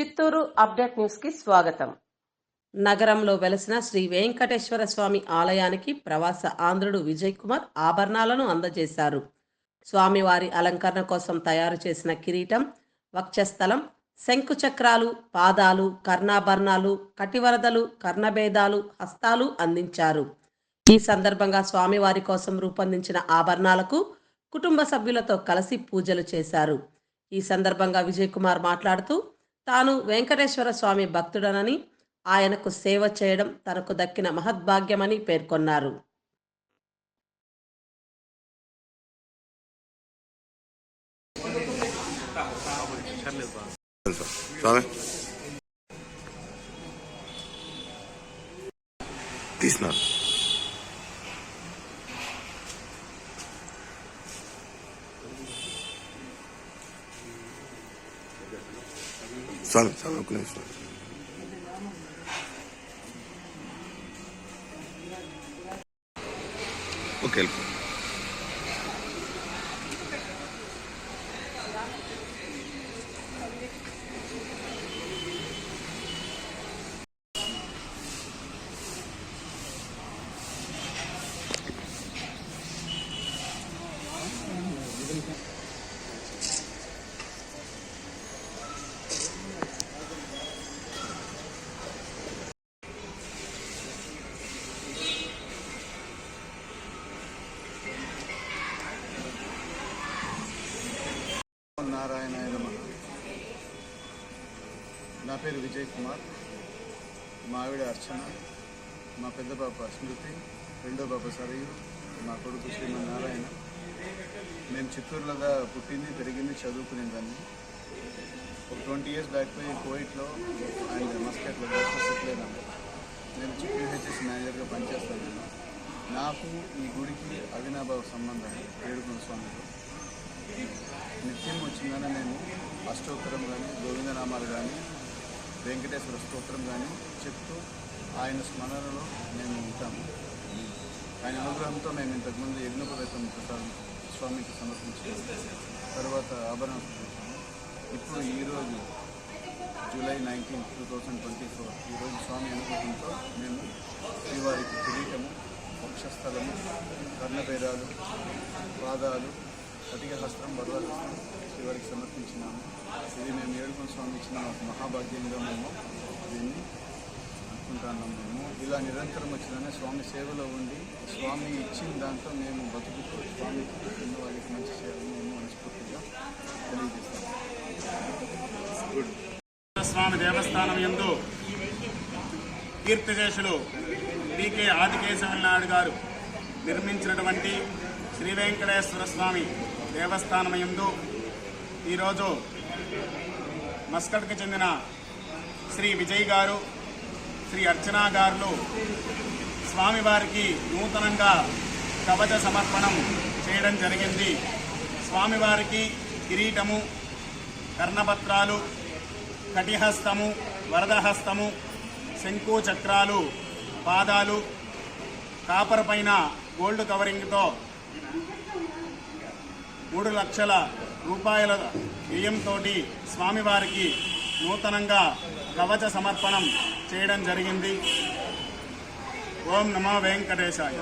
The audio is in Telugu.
చిత్తూరు అప్డేట్ న్యూస్కి స్వాగతం. నగరంలో వెలసిన శ్రీ వెంకటేశ్వర స్వామి ఆలయానికి ప్రవాస ఆంధ్రుడు విజయ్ కుమార్ ఆభరణాలను అందజేశారు. స్వామివారి అలంకరణ కోసం తయారు చేసిన కిరీటం వక్షస్థలం శంకుచక్రాలు పాదాలు కర్ణాభరణాలు కటివరదలు కర్ణభేదాలు హస్తాలు అందించారు. ఈ సందర్భంగా స్వామివారి కోసం రూపొందించిన ఆభరణాలకు కుటుంబ సభ్యులతో కలిసి పూజలు చేశారు. ఈ సందర్భంగా విజయ్ కుమార్ మాట్లాడుతూ తాను వెంకటేశ్వర స్వామి భక్తుడనని ఆయనకు సేవ చేయడం తనకు దక్కిన మహద్భాగ్యమని పేర్కొన్నారు. తీసినారు స్వామి స్వామి ఒక్క నిమిషం ఓకే వెళ్ళిపో నారాయణ నా పేరు విజయ్ కుమార్. మా ఆవిడ అర్చన మా పెద్ద పాప స్మృతి రెండో పాప సరయు మా కొడుకు శ్రీమన్ నారాయణ. మేము చిత్తూరులో పుట్టింది పెరిగింది చదువుకునేదాన్ని ఒక ట్వంటీ ఇయర్స్ బ్యాక్ పోయి కోవిట్లో అండ్ మస్కెట్లో సెటిల్ అయినాము నేను చిత్తూరు హెచ్ఎస్ మేనేజర్గా పనిచేస్తాను. నాకు ఈ గుడికి అవినాభావ సంబంధం ఏడుగుల స్వామితో నిత్యం వచ్చిందని మేము అష్టోత్తరం కానీ గోవిందనామాలు కానీ వెంకటేశ్వర స్తోత్రం కానీ చెప్తూ ఆయన స్మరణలో మేము ఉంటాము. ఆయన అనుగ్రహంతో మేము ఇంతకుముందు యజ్ఞోపవేతం ప్రసాదం స్వామికి సమర్పించాము. తర్వాత ఆభరణ ఇప్పుడు ఈరోజు July nineteen two thousand twenty four ఈరోజు స్వామి అనుగ్రహంతో మేము శ్రీవారికి కిరీటము వక్షస్థలము కర్ణబేరాలు పాదాలు కటిక హస్త్రం వరదహస్త్రం శ్రీవారికి సమర్పించినాము. ఇది మేము ఏడుకొండ స్వామి ఇచ్చిన మహాభాగ్యంగా మేము దీన్ని అనుకుంటున్నాం మేము. ఇలా నిరంతరం వచ్చిన స్వామి సేవలో ఉండి స్వామి ఇచ్చిన దాంతో మేము బతుకుతూ స్వామికి ఉన్న వాళ్ళకి మంచి సేవలు మేము మనస్ఫూర్తిగా తెలియజేస్తాము. స్వామి దేవస్థానం ఎందు కీర్తిశేషులు డికే ఆదికేశవ నాయుడు గారు నిర్మించినటువంటి శ్రీ వెంకటేశ్వర స్వామి దేవస్థానం ఎందు ఈరోజు మస్కట్కి చెందిన శ్రీ విజయ్ గారు శ్రీ అర్చనా గారులు స్వామివారికి నూతనంగా కవచ సమర్పణం చేయడం జరిగింది. స్వామివారికి కిరీటము కర్ణపత్రాలు కటిహస్తము వరదహస్తము శంకు చక్రాలు పాదాలు కాపర్ పైన గోల్డ్ కవరింగ్తో మూడు లక్షల రూపాయల వ్యయంతో స్వామివారికి నూతనంగా కవచ సమర్పణం చేయడం జరిగింది. ఓం నమో వెంకటేశాయ.